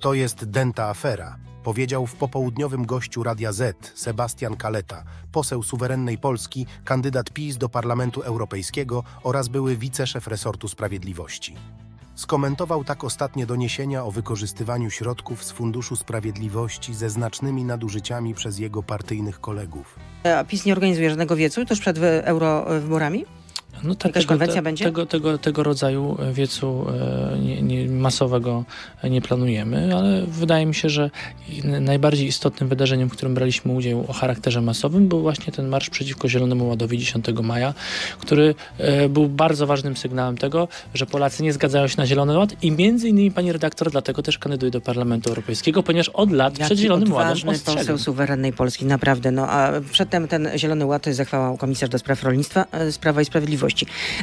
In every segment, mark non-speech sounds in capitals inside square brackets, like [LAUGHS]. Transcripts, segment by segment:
To jest dęta afera, powiedział w popołudniowym gościu Radia Z Sebastian Kaleta, poseł suwerennej Polski, kandydat PiS do Parlamentu Europejskiego oraz były wiceszef resortu sprawiedliwości. Skomentował tak ostatnie doniesienia o wykorzystywaniu środków z Funduszu Sprawiedliwości ze znacznymi nadużyciami przez jego partyjnych kolegów. A PiS nie organizuje żadnego wiecu tuż przed wy- eurowyborami? No tak, Jakaś konwencja będzie? Tego, tego, tego rodzaju wiecu e, nie, nie, masowego nie planujemy, ale wydaje mi się, że najbardziej istotnym wydarzeniem, w którym braliśmy udział o charakterze masowym, był właśnie ten marsz przeciwko Zielonemu Ładowi 10 maja, który e, był bardzo ważnym sygnałem tego, że Polacy nie zgadzają się na Zielony Ład i między innymi pani redaktor dlatego też kandyduje do Parlamentu Europejskiego, ponieważ od lat przed Jaki Zielonym Ładem odważny ostrzegał. poseł suwerennej Polski, naprawdę. No, a przedtem ten Zielony Ład zachwałał komisarz do spraw rolnictwa e, z Prawa i Sprawiedliwości.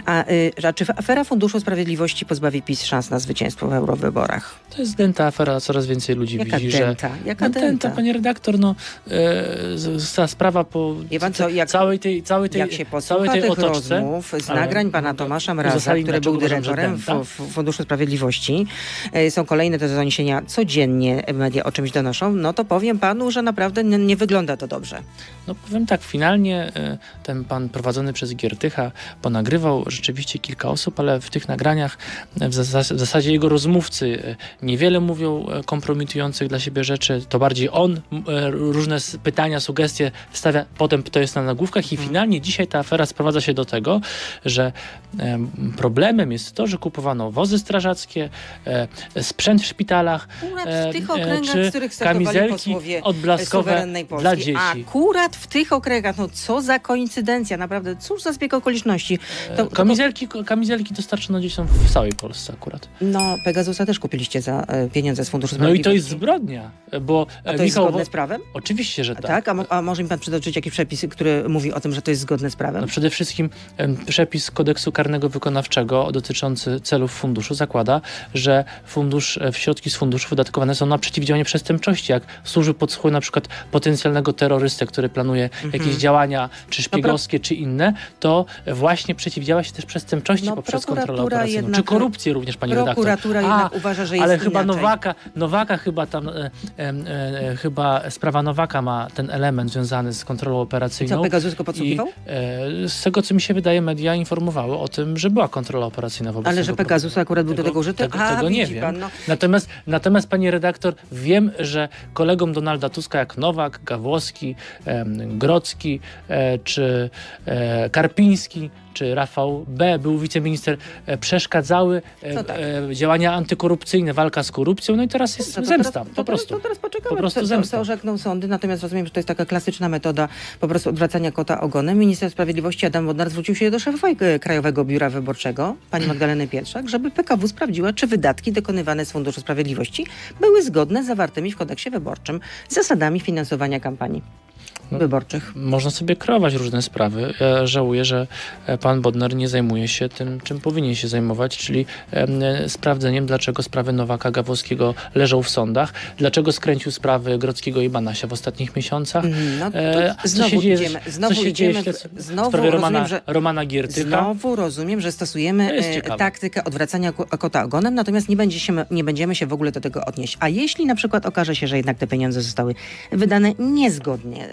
A, y, a czy afera Funduszu Sprawiedliwości pozbawi PiS szans na zwycięstwo w eurowyborach? To jest dęta afera, coraz więcej ludzi Jaka widzi, że dęta? Jaka no, dęta? dęta, panie redaktor, no e, ta sprawa po pan co, jak- całej tej, całej tej, Jak się całej tej tych otoczce, rozmów z nagrań pana to Tomasza Mraza, który był że dyrektorem Funduszu Sprawiedliwości, e, są kolejne te doniesienia, codziennie media o czymś donoszą, no to powiem panu, że naprawdę nie, nie wygląda to dobrze. No powiem tak, finalnie e, ten pan prowadzony przez Giertycha ponagrywał rzeczywiście kilka osób, ale w tych nagraniach w, zas- w zasadzie jego rozmówcy e, niewiele mówią e, kompromitujących dla siebie rzeczy, to bardziej on e, różne pytania, sugestie stawia, potem to jest na nagłówkach i finalnie dzisiaj ta afera sprowadza się do tego, że em, problemem jest to, że kupowano wozy strażackie, sprzęt w szpitalach, Akurat w tych okręgach, czy w których startowali kamizelki posłowie odblaskowe suwerennej Polski. dla dzieci. Akurat w tych okręgach, no co za koincydencja, naprawdę, cóż za zbieg okoliczności. To, to, Kamizelki, kamizelki dostarczono dzieciom w całej Polsce akurat. no, Pegasusa też kupiliście za e, pieniądze z Funduszu No i to Sprawiedliwości. jest zbrodnia, bo A e, to jest Michał... zgodne z prawem? Oczywiście, że A tak. tak? A, mo- a może mi pan przytoczyć jakiś przepis, który mówi o tym, że to jest zgodne z prawem? No przede wszystkim przepis kodeksu karnego wykonawczego dotyczący celów funduszu zakłada, że fundusz, e, środki z funduszu wydatkowane są na przeciwdziałanie przestępczości, jak służy podsłuchu na przykład potencjalnego terrorystę, który planuje Mhm. jakieś działania, No czy szpiegowskie, czy inne, to właśnie przeciwdziała się też przestępczości No, poprzez kontrolę prokuratura operacyjną. jednak- Czy korupcję również, pani redaktor. Prokuratura jednak uważa, że jest Ale chyba inaczej. Nowaka, Nowaka chyba tam, e, e, e, chyba sprawa Nowaka ma ten element związany z kontrolą operacyjną. Co, Pegasus go podsłuchiwał? e, z tego, co mi się wydaje, media informowały o tym, że była kontrola operacyjna wobec Ale że Pegasus akurat był do tego- użyty? tego- A, tego nie wiem. Pan, no. Natomiast, natomiast, pani redaktor, wiem, że kolegom Donalda Tuska, jak Nowak, Gawłowski, Grocki, e, czy e, Karpiński, czy Rafał B., był wiceminister, e, przeszkadzały No tak. e, działania antykorupcyjne, walka z korupcją, no i teraz jest To- to zemsta, teraz- po prostu. To teraz poczekamy, Po prostu co, zemsta. co orzekną sądy, natomiast rozumiem, że to jest taka klasyczna metoda po prostu odwracania kota ogonem. Minister Sprawiedliwości Adam Bodnar zwrócił się do szefa Krajowego Biura Wyborczego, pani Magdaleny Pietrzak, żeby PKW sprawdziła, czy wydatki dokonywane z Funduszu Sprawiedliwości były zgodne z zawartymi w kodeksie wyborczym zasadami finansowania kampanii No. Wyborczych. Można sobie kreować różne sprawy. Ja żałuję, że e, pan Bodnar nie zajmuje się tym, czym powinien się zajmować, czyli e, sprawdzeniem, dlaczego sprawy Nowaka Gawłowskiego leżą w sądach, dlaczego skręcił sprawy Grodzkiego i Banasia w ostatnich miesiącach. Mhm, No E, co znowu się idziemy, co znowu się idziemy, w znowu sprawie rozumiem, Romana, że Romana Giertycha? Znowu rozumiem, że stosujemy taktykę odwracania kota ogonem, natomiast nie, będzie się, nie będziemy się w ogóle do tego odnieść. A jeśli na przykład okaże się, że jednak te pieniądze zostały wydane niezgodnie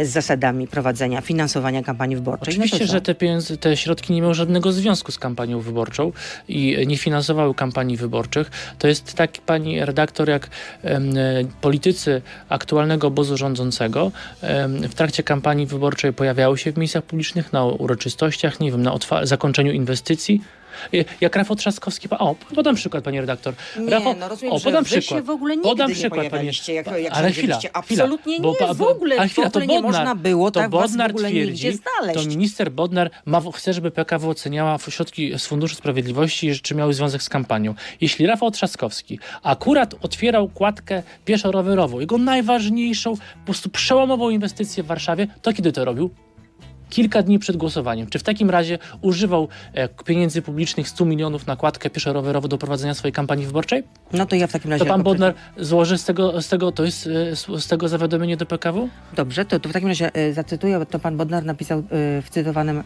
z zasadami prowadzenia, finansowania kampanii wyborczej, Oczywiście, no to co? że te, pieniądze, te środki nie miały żadnego związku z kampanią wyborczą i nie finansowały kampanii wyborczych. To jest tak, pani redaktor, jak em, politycy aktualnego obozu rządzącego em, w trakcie kampanii wyborczej pojawiały się w miejscach publicznych, na uroczystościach, nie wiem, na zakończeniu inwestycji. E, Jak Rafał Trzaskowski. O, podam przykład, pani redaktor. Nie, Rafał, no rozumiem, o, że podam wy przykład. się w ogóle nigdy podam nie przykład, pani- pojawialiście, jak- jak ale chwila. Absolutnie nie, bo- w ogóle, ale chwila, w ogóle to nie Bodnar, można było to tak was w Bodnar ogóle twierdzi. To minister Bodnar ma, chce, żeby PKW oceniała środki z Funduszu Sprawiedliwości, czy miały związek z kampanią. Jeśli Rafał Trzaskowski akurat otwierał kładkę pieszo-rowerową, jego najważniejszą, po prostu przełomową inwestycję w Warszawie, to kiedy to robił? Kilka dni przed głosowaniem. Czy w takim razie używał e, pieniędzy publicznych 100 milionów na kładkę pieszo-rowerową do prowadzenia swojej kampanii wyborczej? No to ja w takim razie... To pan Bodnar złoży z tego, z tego, to jest e, z z tego zawiadomienie do PKW? Dobrze, to, to w takim razie e, zacytuję, to pan Bodnar napisał w cytowanym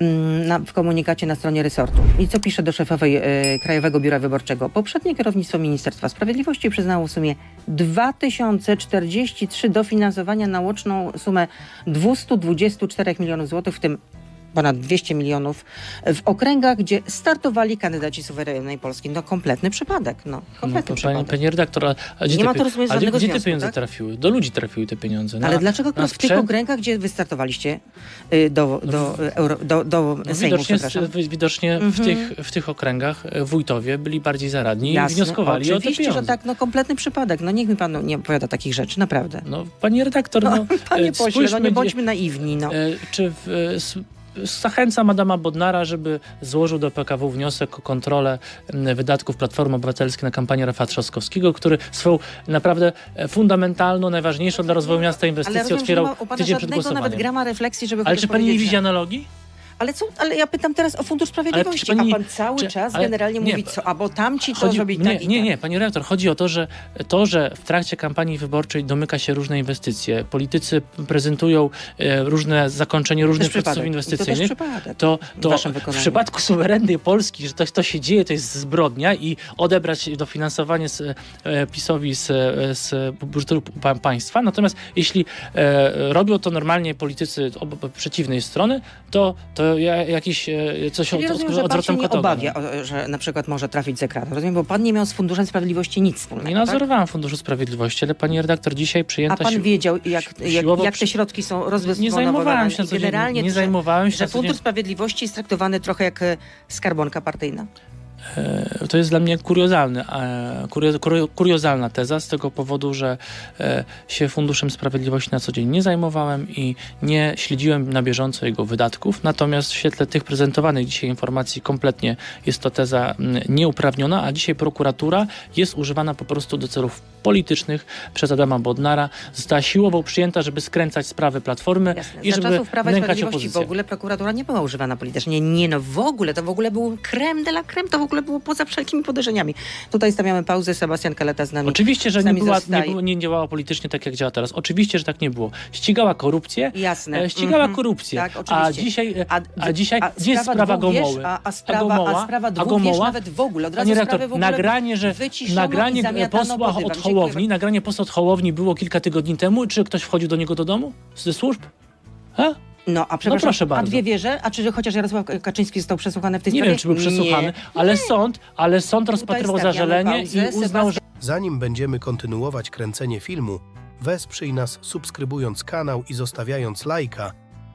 mm, na, w komunikacie na stronie resortu. I co pisze do szefowej Krajowego Biura Wyborczego? Poprzednie kierownictwo Ministerstwa Sprawiedliwości przyznało w sumie 2043 dofinansowania na łączną sumę 224 milionów złotych, w tym ponad 200 milionów w okręgach, gdzie startowali kandydaci suwerennej Polski. No kompletny przypadek, no. No Kompletny pani, przypadek. pani redaktor, a, a gdzie Nie te, ma to, pie- rozumiem, a gdzie, gdzie te związku, pieniądze tak? trafiły? Do ludzi trafiły te pieniądze. Ale Na- dlaczego na w tych okręgach, gdzie wystartowaliście y, do, do, y, euro, do, do No, Sejmu, widocznie przepraszam? wi- widocznie w, Mhm. tych, w tych okręgach e, wójtowie byli bardziej zaradni i Jasne, wnioskowali o te pieniądze. że tak, no kompletny przypadek. No niech mi pan nie opowiada takich rzeczy, naprawdę. No, pani redaktor, no, No, [LAUGHS] panie e, pośle, no nie bądźmy naiwni, no. e, czy w, e, Zachęcam Adama Bodnara, żeby złożył do PKW wniosek o kontrolę m, wydatków Platformy Obywatelskiej na kampanię Rafała Trzaskowskiego, który swoją naprawdę e, fundamentalną, najważniejszą dla rozwoju miasta inwestycję otwierał tydzień przed nawet głosowaniem. grama refleksji, żeby Ale czy pani nie widzi analogii? Ale co, ale ja pytam teraz o Fundusz Sprawiedliwości, pani- a pan cały czy- czas ale generalnie nie, mówi co, albo tamci to Chodzi- zrobili nie, tak i nie, tak. nie, pani redaktor, chodzi o to, że to, że w trakcie kampanii wyborczej domyka się różne inwestycje, politycy prezentują e, różne zakończenie różnych procesów To inwestycyjnych, przypadek. to, w to waszym w wykonaniu. przypadku [LAUGHS] suwerennej Polski, że to, to się dzieje, to jest zbrodnia i odebrać dofinansowanie z, e, PiSowi z, e, z budżetu pa, państwa. Natomiast jeśli e, robią to normalnie politycy ob, przeciwnej strony, to, to ja, jakiś e, coś Czyli od, rozumiem, od, że pan się nie obawia, no. że na przykład może trafić z ekranu. Rozumiem, bo pan nie miał z Funduszem Sprawiedliwości nic wspólnego, Nie tak? nadzorowałem Funduszu Sprawiedliwości, ale pani redaktor dzisiaj A przyjęta pan si- wiedział, jak, jak, jak te środki są Nie rozdysponowane? zajmowałem się generalnie, nie zajmowałem się że. Fundusz Sprawiedliwości jest traktowany trochę jak e, skarbonka partyjna. E, To jest dla mnie kuriozalny, e, kurio, kurio, kuriozalna teza z tego powodu, że e, się Funduszem Sprawiedliwości na co dzień nie zajmowałem i nie śledziłem na bieżąco jego wydatków. Natomiast w świetle tych prezentowanych dzisiaj informacji kompletnie jest to teza mm, nieuprawniona, a dzisiaj prokuratura jest używana po prostu do celów politycznych przez Adama Bodnara. Została siłowo przyjęta, żeby skręcać sprawy Platformy Jasne. i Za żeby czasów Prawa i nękać Sprawiedliwości w opozycję. ogóle prokuratura nie była używana politycznie. Nie no, w ogóle, to w ogóle był creme de la creme, to w ogóle było poza wszelkimi podejrzeniami. Tutaj stawiamy pauzę, Sebastian Kaleta z nami. Oczywiście, że nie, była, nie, było, nie działała politycznie tak, jak działa teraz. Oczywiście, że tak nie było. Ścigała korupcję, Jasne. e, ścigała Mhm. korupcję. Tak, a dzisiaj, A, a dzisiaj a gdzie jest sprawa dwóch, Gomoły? Wiesz, a, a, sprawa, Gomoła? a sprawa A dwóch, wiesz, Gomoła? nawet w ogóle. Od razu redaktor, w ogóle nagranie, że nagranie posła od Hołowni, nagranie posła od Hołowni było kilka tygodni temu. Czy ktoś wchodził do niego do domu ze służb? A? No, a przepraszam, proszę a bardzo. dwie wieże? A czy chociaż Jarosław Kaczyński został przesłuchany w tej Nie sprawie? wiem, czy był przesłuchany, ale sąd, ale sąd rozpatrywał stawiamy zażalenie pauzę. i uznał, że Zanim będziemy kontynuować kręcenie filmu, wesprzyj nas subskrybując kanał i zostawiając lajka.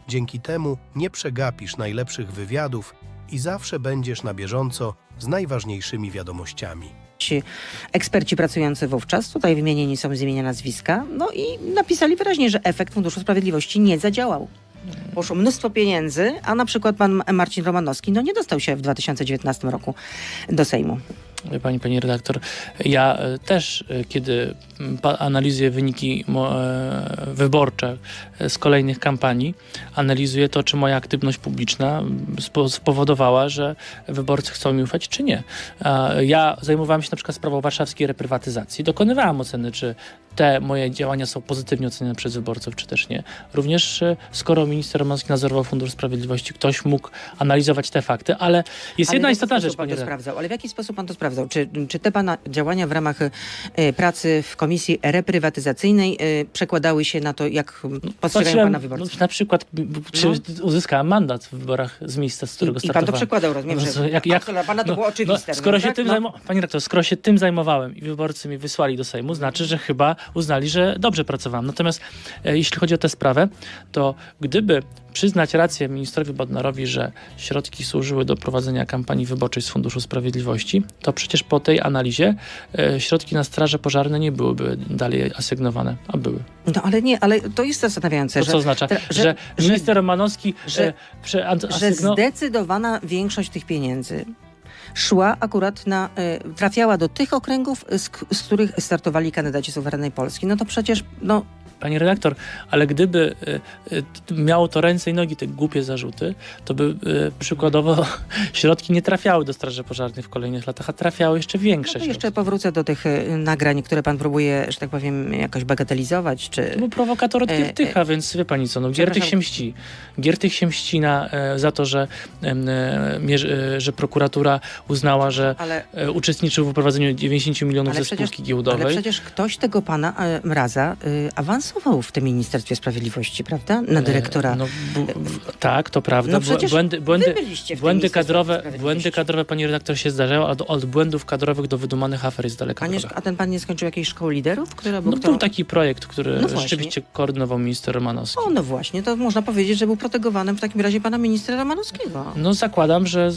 Dzięki temu nie przegapisz najlepszych wywiadów i zawsze będziesz na bieżąco z najważniejszymi wiadomościami. Ci eksperci pracujący wówczas, tutaj wymienieni są z imienia nazwiska, no i napisali wyraźnie, że efekt Funduszu Sprawiedliwości nie zadziałał. Poszło mnóstwo pieniędzy, a na przykład pan Marcin Romanowski no nie dostał się w 2019 roku do Sejmu. Pani, pani redaktor, ja e, też, e, kiedy analizuję wyniki e, wyborcze z kolejnych kampanii, analizuję to, czy moja aktywność publiczna spowodowała, że wyborcy chcą mi ufać, czy nie. Ja zajmowałem się na przykład sprawą warszawskiej reprywatyzacji. Dokonywałem oceny, czy te moje działania są pozytywnie ocenione przez wyborców, czy też nie. Również e, skoro minister Romanowski nadzorował Fundusz Sprawiedliwości, ktoś mógł analizować te fakty, ale jest Ale jedna istotna rzecz, pan to sprawdzał? Ale w jaki sposób pan to sprawdzał? Czy, czy te pana działania w ramach e, pracy w komisji reprywatyzacyjnej e, przekładały się na to, jak postrzegają pana wyborcy? no, na przykład, czy uzyskałem mandat w wyborach z miejsca, z którego I, I pan to startowałem. przekładał, rozumiem, No, co, jak- jak- dla pana to no, było oczywiste. No, skoro no, się tak? tym no. Panie rektor, skoro się tym zajmowałem i wyborcy mnie wysłali do Sejmu, znaczy, że chyba uznali, że dobrze pracowałem. Natomiast e, jeśli chodzi o tę sprawę, to gdyby przyznać rację ministrowi Bodnarowi, że środki służyły do prowadzenia kampanii wyborczej z Funduszu Sprawiedliwości, to przecież po tej analizie e, środki na straże pożarne nie byłyby dalej asygnowane, a były. No ale nie, ale to jest zastanawiające, To że, co oznacza? że- Że, że- minister Romanowski że- e, że asygno- zdecydowana większość tych pieniędzy szła akurat na, y, trafiała do tych okręgów, z, z których startowali kandydaci suwerennej Polski. No to przecież, no Pani redaktor, ale gdyby y, y, miało to ręce i nogi, te głupie zarzuty, to by y, przykładowo [LAUGHS] środki nie trafiały do Straży Pożarnej w kolejnych latach, a trafiały jeszcze większe No to środki. jeszcze powrócę do tych nagrań, które pan próbuje, że tak powiem, jakoś bagatelizować, czy... To był prowokator od E, Giertycha, więc wie pani co, no, Giertych się mści. Giertych się mści na, e, za to, że, e, e, że prokuratura uznała, że Ale, e, uczestniczył w uprowadzeniu 90 milionów Ale ze spółki ale giełdowej. przecież ktoś tego pana e, Mraza y, awansował w tym Ministerstwie Sprawiedliwości, prawda? Na dyrektora. E, No, bu, w- tak, to prawda. No przecież błędy, błędy, błędy, kadrowe, błędy kadrowe, pani redaktor, się zdarzają, a do, od błędów kadrowych do wydumanych afer jest daleka A, nie, droga. a ten pan nie skończył jakiejś szkoły liderów? Która, No, był taki projekt, który No rzeczywiście koordynował minister Romanowski. O, no właśnie, to można powiedzieć, że był protegowanym w takim razie pana ministra Romanowskiego. No zakładam, że,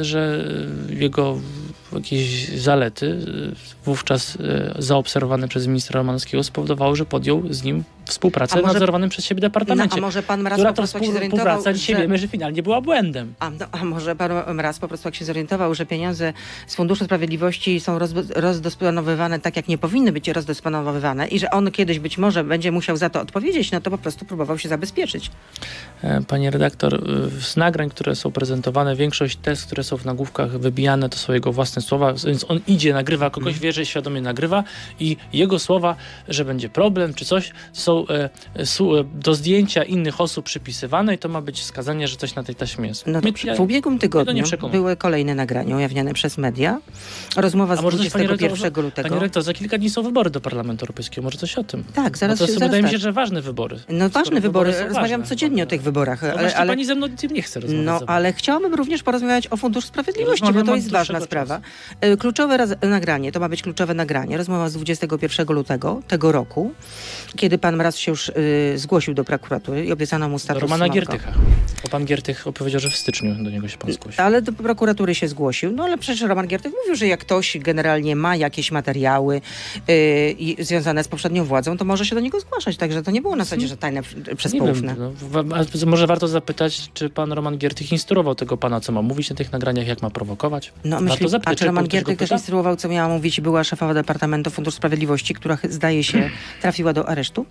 że jego jakieś zalety y, wówczas y, zaobserwowane przez ministra Romanowskiego spowodowały, że podjął z nim współpracę może- nadzorowanym przez siebie No, departamencie. a może pan Mraz która po prostu jak się współ- zorientował, dzisiaj że... wiemy, że finalnie była błędem. A, no, a może pan Mraz po prostu jak się zorientował, że pieniądze z Funduszu Sprawiedliwości są roz, rozdysponowywane tak, jak nie powinny być rozdysponowywane i że on kiedyś być może będzie musiał za to odpowiedzieć, no to po prostu próbował się zabezpieczyć. E, Panie redaktor, y, z nagrań, które są prezentowane, większość test, które są w nagłówkach wybijane, to są jego własne słowa, więc on idzie, nagrywa kogoś, wie, że świadomie nagrywa i jego słowa, że będzie problem czy coś, są e, e, do zdjęcia innych osób przypisywane i to ma być wskazanie, że coś na tej taśmie jest. No to ja- w ubiegłym tygodniu były kolejne nagrania ujawniane przez media. Rozmowa z A może coś, panie 21 redaktor, lutego. Panie rektor, za kilka dni są wybory do Parlamentu Europejskiego, może coś o tym? Tak, zaraz no to się- wydaje zaraz mi się, tak. że ważne wybory. No ważne wybory, są rozmawiam ważne, codziennie o wybory. tych wyborach, No ale, ale pani ze mną nie chce rozmawiać. No, ale chciałabym również porozmawiać o Funduszu Sprawiedliwości, bo to jest ważna sprawa. E, Kluczowe raz, nagranie, to ma być kluczowe nagranie, rozmowa z 21 lutego tego roku, kiedy pan Się już y, zgłosił do prokuratury i obiecano mu status Romana Szymanko. Giertycha. Bo pan Giertych opowiedział, że w styczniu do niego się pan zgłosił. Ale do prokuratury się zgłosił. No ale przecież Roman Giertych mówił, że jak ktoś generalnie ma jakieś materiały y, związane z poprzednią władzą, to może się do niego zgłaszać. Także to nie było na zasadzie, że tajne pr- przez Nie poufne. wiem, no, wa- a może warto zapytać, czy pan Roman Giertych instruował tego pana, co ma mówić na tych nagraniach, jak ma prowokować? No, Warto myśli, a zapytać, czy Roman Giertych też instruował, co miała mówić była szefowa Departamentu Funduszu Sprawiedliwości, która zdaje się [CLEARS THROAT] trafiła do aresztu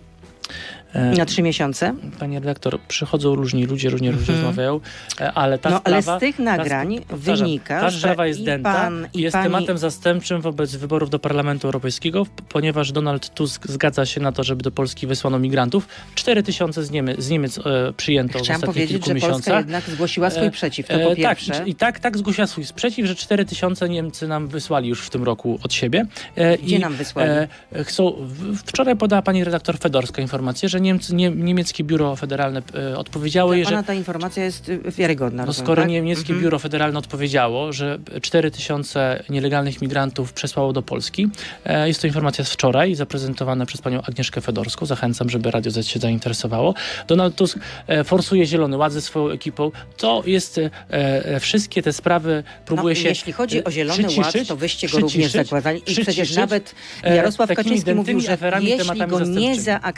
na trzy miesiące. Panie redaktor, przychodzą różni ludzie, różnie ludzie Mhm. rozmawiają, e, ale ta No ale sprawa... z tych nagrań powtarzam, wynika, ta że sprawa jest dęta pan, i jest pani... tematem zastępczym wobec wyborów do Parlamentu Europejskiego, ponieważ Donald Tusk zgadza się na to, żeby do Polski wysłano migrantów. 4 tysiące z, Niemy, z Niemiec e, przyjęto w Chciałam ostatnich powiedzieć, kilku że miesiącach. Polska jednak zgłosiła swój E, przeciw, to E, po tak, pierwsze. i, i tak, tak zgłosiła swój sprzeciw, że 4 tysiące Niemcy nam wysłali już w tym roku od siebie. E, Gdzie i, nam wysłali? E, chcą, w- wczoraj podała pani redaktor Fedorska informację, że Niemcy, nie, niemieckie biuro federalne e, odpowiedziało, Dla że pana ta informacja jest y, wiarygodna. no rozumiem, skoro tak? niemieckie Mhm. biuro federalne odpowiedziało, że 4 tysiące nielegalnych migrantów przesłało do Polski, e, jest to informacja z wczoraj, zaprezentowana przez panią Agnieszkę Fedorską. Zachęcam, żeby Radio Z się zainteresowało. Donald Tusk e, forsuje Zielony Ład ze swoją ekipą. To jest e, e, wszystkie te sprawy, próbuje no, się Jeśli chodzi o Zielony Ład, to wyście go również zakładali. I przecież nawet e, Jarosław takimi Kaczyński mówił, że jeśli go nie zastępczymi.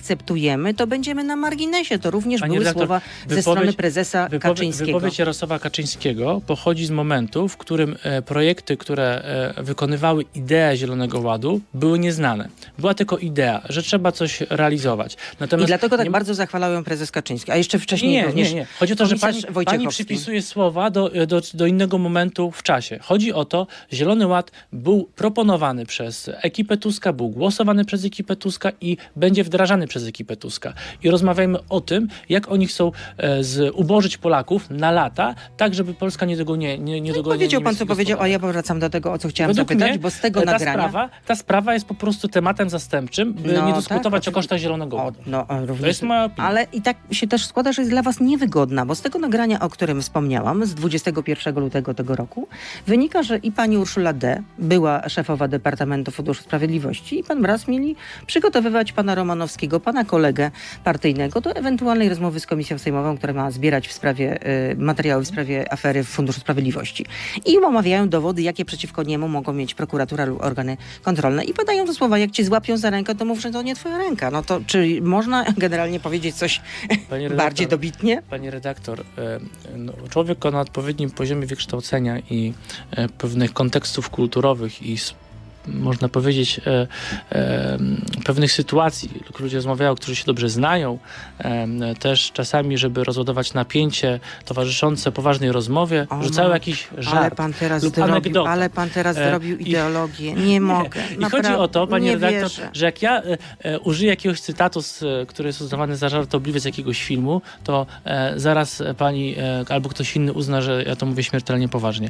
To będziemy na marginesie. To również Pani były redaktor, słowa ze wypowiedź- strony prezesa Wypowie- Kaczyńskiego. Wypowiedź Jarosława Kaczyńskiego pochodzi z momentu, w którym e, projekty, które e, wykonywały ideę Zielonego Ładu, były nieznane. Była tylko idea, że trzeba coś realizować. I Natomiast dlatego tak nie- bardzo zachwalał ją prezes Kaczyński. A jeszcze wcześniej nie, również nie, nie. Chodzi o to, że pani, pani przypisuje słowa do, do, do innego momentu w czasie. Chodzi o to, Zielony Ład był proponowany przez ekipę Tuska, był głosowany przez ekipę Tuska i będzie wdrażany przez ekipę Tuska. I rozmawiajmy o tym, jak oni chcą e, z, ubożyć Polaków na lata, tak żeby Polska nie dogoniła nie, nie No powiedział pan, co powiedział, a ja powracam do tego, o co chciałam Według zapytać, mnie, bo z tego ta nagrania... Sprawa, ta sprawa jest po prostu tematem zastępczym, by No nie tak, dyskutować o oczywiście. kosztach Zielonego O, no, również, To jest moja opinia. Ale i tak się też składa, że jest dla was niewygodna, bo z tego nagrania, o którym wspomniałam, z 21 lutego tego roku, wynika, że i pani Urszula D., była szefowa Departamentu Funduszu Sprawiedliwości i pan Mraz mieli przygotowywać pana Romanowskiego, pana kolegę partyjnego do ewentualnej rozmowy z Komisją Sejmową, która ma zbierać w sprawie, y, materiały w sprawie afery w Funduszu Sprawiedliwości. I omawiają dowody, jakie przeciwko niemu mogą mieć prokuratura lub organy kontrolne. I padają te słowa, jak cię złapią za rękę, to mów, że to nie twoja ręka. No to czy można generalnie powiedzieć coś Panie [LAUGHS] bardziej redaktor, dobitnie? Panie redaktor, e, no, człowiek na odpowiednim poziomie wykształcenia i e, pewnych kontekstów kulturowych i można powiedzieć, e, e, pewnych sytuacji. Ludzie rozmawiają, którzy się dobrze znają, e, też czasami, żeby rozładować napięcie towarzyszące poważnej rozmowie, O, rzucają no, jakiś Ale żart. pan teraz lub zrobił, anegdotę. ale pan teraz E, zrobił ideologię. [LAUGHS] Nie, mogę. I chodzi o to, panie nie redaktor, wierzę. że jak ja e, e, użyję jakiegoś cytatu, z, który jest uznawany za żartobliwy z jakiegoś filmu, to zaraz pani albo ktoś inny uzna, że ja to mówię śmiertelnie poważnie.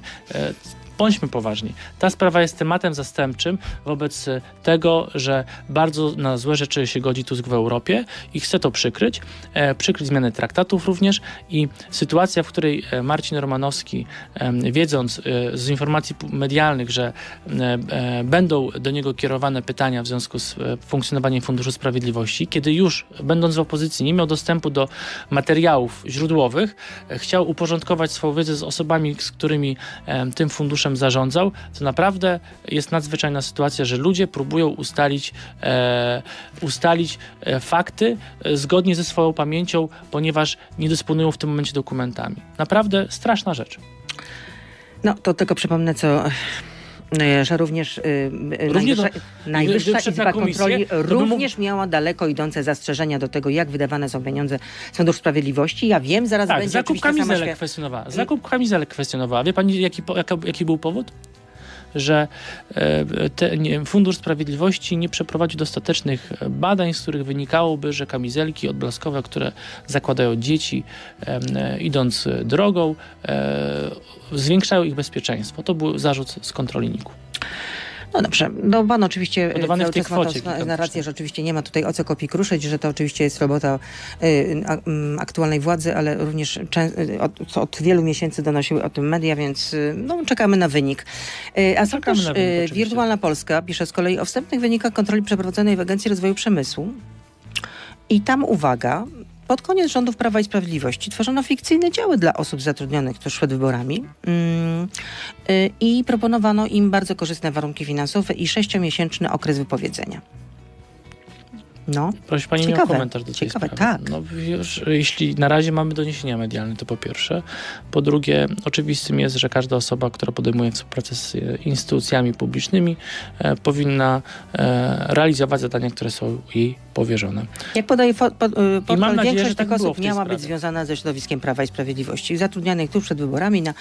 E, Bądźmy poważni. Ta sprawa jest tematem zastępczym wobec e, tego, że bardzo na złe rzeczy się godzi Tusk w Europie i chce to przykryć, e, przykryć zmianę traktatów również i sytuacja, w której e, Marcin Romanowski, em, wiedząc e, z informacji medialnych, że e, e, będą do niego kierowane pytania w związku z e, funkcjonowaniem Funduszu Sprawiedliwości, kiedy już będąc w opozycji nie miał dostępu do materiałów źródłowych, e, chciał uporządkować swoją wiedzę z osobami, z którymi em, tym funduszem zarządzał, to naprawdę jest nadzwyczajna sytuacja, że ludzie próbują ustalić, e, ustalić e, fakty e, zgodnie ze swoją pamięcią, ponieważ nie dysponują w tym momencie dokumentami. Naprawdę straszna rzecz. No, to tylko przypomnę, co... e, Że również, y, y, najwyższa, najwyższa gdyby Izba komisję, Kontroli by mógł- również miała daleko idące zastrzeżenia do tego, jak wydawane są pieniądze z Funduszu Sprawiedliwości. Ja wiem, zaraz Tak, będzie zakup kamizelek kwestionowała. Zakup kamizelek kwestionowała. Wie pani, jaki, jaki był powód? Że e, te, nie, Fundusz Sprawiedliwości nie przeprowadził dostatecznych e, badań, z których wynikałoby, że kamizelki odblaskowe, które zakładają dzieci e, idąc drogą, zwiększają ich bezpieczeństwo. To był zarzut z kontroli NIK-u. No dobrze, no pan oczywiście e, Podawany cały w tej czas ma kwocie gigantycznej. narrację, że oczywiście nie ma tutaj o co kopii kruszyć, że to oczywiście jest robota y, a- mm, aktualnej władzy, ale również czę- y, od, od wielu miesięcy donosiły o tym media, więc y, no, czekamy na wynik. Y, A Czekamy na wynik, oczywiście. Wirtualna Polska pisze z kolei o wstępnych wynikach kontroli przeprowadzonej w Agencji Rozwoju Przemysłu i tam uwaga, pod koniec rządów Prawa i Sprawiedliwości tworzono fikcyjne działy dla osób zatrudnionych tuż przed wyborami mm, y, i proponowano im bardzo korzystne warunki finansowe i sześciomiesięczny okres wypowiedzenia. No, Proszę pani nie o Ciekawe, komentarz do tej ciekawe, sprawy. tak. No, już, jeśli na razie mamy doniesienia medialne, to po pierwsze. Po drugie, oczywistym jest, że każda osoba, która podejmuje współpracę z e, instytucjami publicznymi, e, powinna e, realizować zadania, które są jej powierzone. jak podaje fo, po, y, mam nadzieję, większość że tak tych było osób miała sprawie. być związana ze środowiskiem Prawa i Sprawiedliwości. Zatrudnianych tuż przed wyborami na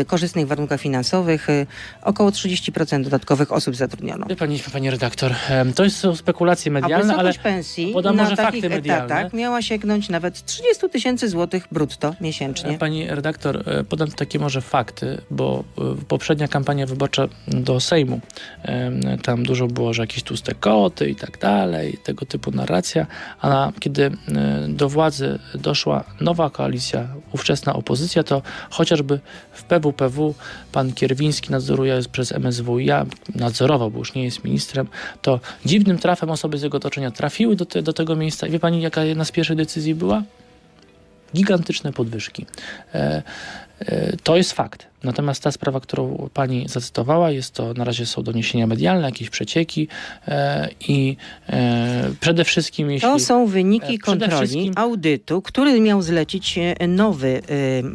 y, korzystnych warunkach finansowych y, około 30% dodatkowych osób zatrudniono. Wie pani, pani redaktor, to są spekulacje medialne, ale pensji podam na może takich fakty medialne. etatach miała sięgnąć nawet 30 tysięcy złotych brutto miesięcznie. Pani redaktor, e, podam takie może fakty, bo e, poprzednia kampania wyborcza do Sejmu, tam dużo było, że jakieś tłuste koty i tak dalej, tego typu narracja, a kiedy e, do władzy doszła nowa koalicja, ówczesna opozycja, to chociażby w PWPW pan Kierwiński nadzoruje przez MSWiA, nadzorował, bo już nie jest ministrem, to dziwnym trafem osoby z jego otoczenia trafiły do, te, do tego miejsca i wie pani, jaka jedna z pierwszych decyzji była? gigantyczne podwyżki. E, to jest fakt. Natomiast ta sprawa, którą pani zacytowała, jest to na razie są doniesienia medialne, jakieś przecieki e, i e, przede wszystkim jeśli... To są e, wyniki kontroli wszystkim- audytu, który miał zlecić e, nowy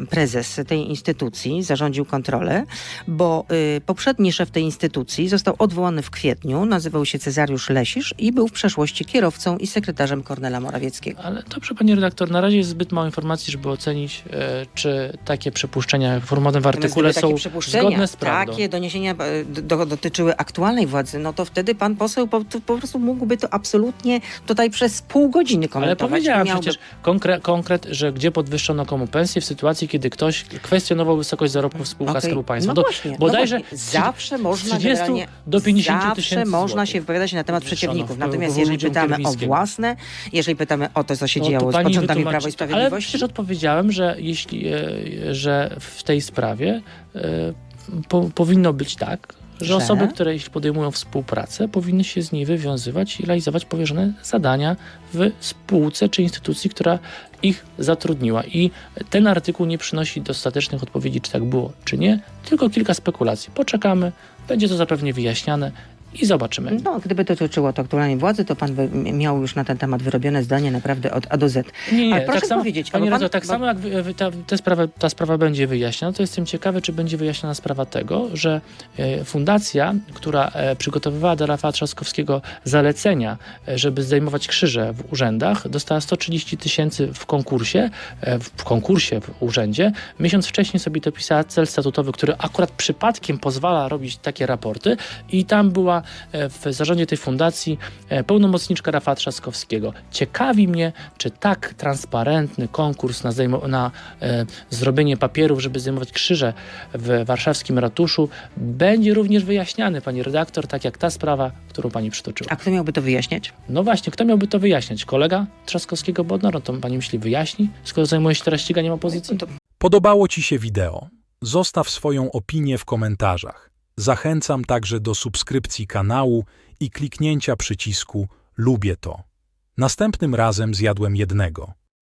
e, prezes tej instytucji, zarządził kontrolę, bo e, poprzedni szef tej instytucji został odwołany w kwietniu, nazywał się Cezariusz Lesisz i był w przeszłości kierowcą i sekretarzem Kornela Morawieckiego. Ale dobrze, pani redaktor, na razie jest zbyt mało informacji, żeby ocenić, e, czy takie przypuszczenia formowane w artykule są zgodne z prawdą. Takie doniesienia e, do, dotyczyły aktualnej władzy, no to wtedy pan poseł po, po prostu mógłby to absolutnie tutaj przez pół godziny Ale komentować. powiedziałem Miałby przecież konkre, konkret, że gdzie podwyższono komu pensję w sytuacji, kiedy ktoś kwestionował wysokość zarobków w spółkach Okej. Skarbu Państwa. No Do- właśnie, bodajże no właśnie. zawsze można 30 generalnie, do 50 zawsze tysięcy można złotych. się wypowiadać na temat przeciwników. Natomiast jeżeli pytamy o własne, jeżeli pytamy o to, co się No, działo z początkami Prawa i Ale Sprawiedliwości, przecież odpowiedziałem, że jeśli, e, że w tej sprawie e, po, powinno być tak, że, Że? osoby, które jeśli podejmują współpracę, powinny się z niej wywiązywać i realizować powierzone zadania w spółce czy instytucji, która ich zatrudniła. I ten artykuł nie przynosi dostatecznych odpowiedzi, czy tak było, czy nie, tylko kilka spekulacji. Poczekamy, będzie to zapewne wyjaśniane i zobaczymy. No, gdyby to dotyczyło to aktualnej władzy, to pan miał już na ten temat wyrobione zdanie naprawdę od A do Z. Nie, nie, Ale proszę tak samo, powiedzieć, pan- tak bo- samo jak ta, ta, sprawa, ta sprawa będzie wyjaśniona, to jestem ciekawy, czy będzie wyjaśniona sprawa tego, że e, fundacja, która e, przygotowywała dla Rafała Trzaskowskiego zalecenia, e, żeby zdejmować krzyże w urzędach, dostała 130 tysięcy w konkursie, w konkursie w urzędzie. Miesiąc wcześniej sobie dopisała cel statutowy, który akurat przypadkiem pozwala robić takie raporty i tam była w zarządzie tej fundacji e, pełnomocniczka Rafała Trzaskowskiego. Ciekawi mnie, czy tak transparentny konkurs na, na e, zrobienie papierów, żeby zdejmować krzyże w warszawskim ratuszu, będzie również wyjaśniany, pani redaktor, tak jak ta sprawa, którą pani przytoczyła. A kto miałby to wyjaśniać? No właśnie, kto miałby to wyjaśniać? Kolega Trzaskowskiego Bodnar? No to pani myśli wyjaśni, skoro zajmuje się teraz ściganiem opozycji? To Podobało Ci się wideo? Zostaw swoją opinię w komentarzach. Zachęcam także do subskrypcji kanału i kliknięcia przycisku Lubię to. Następnym razem zjadłem jednego.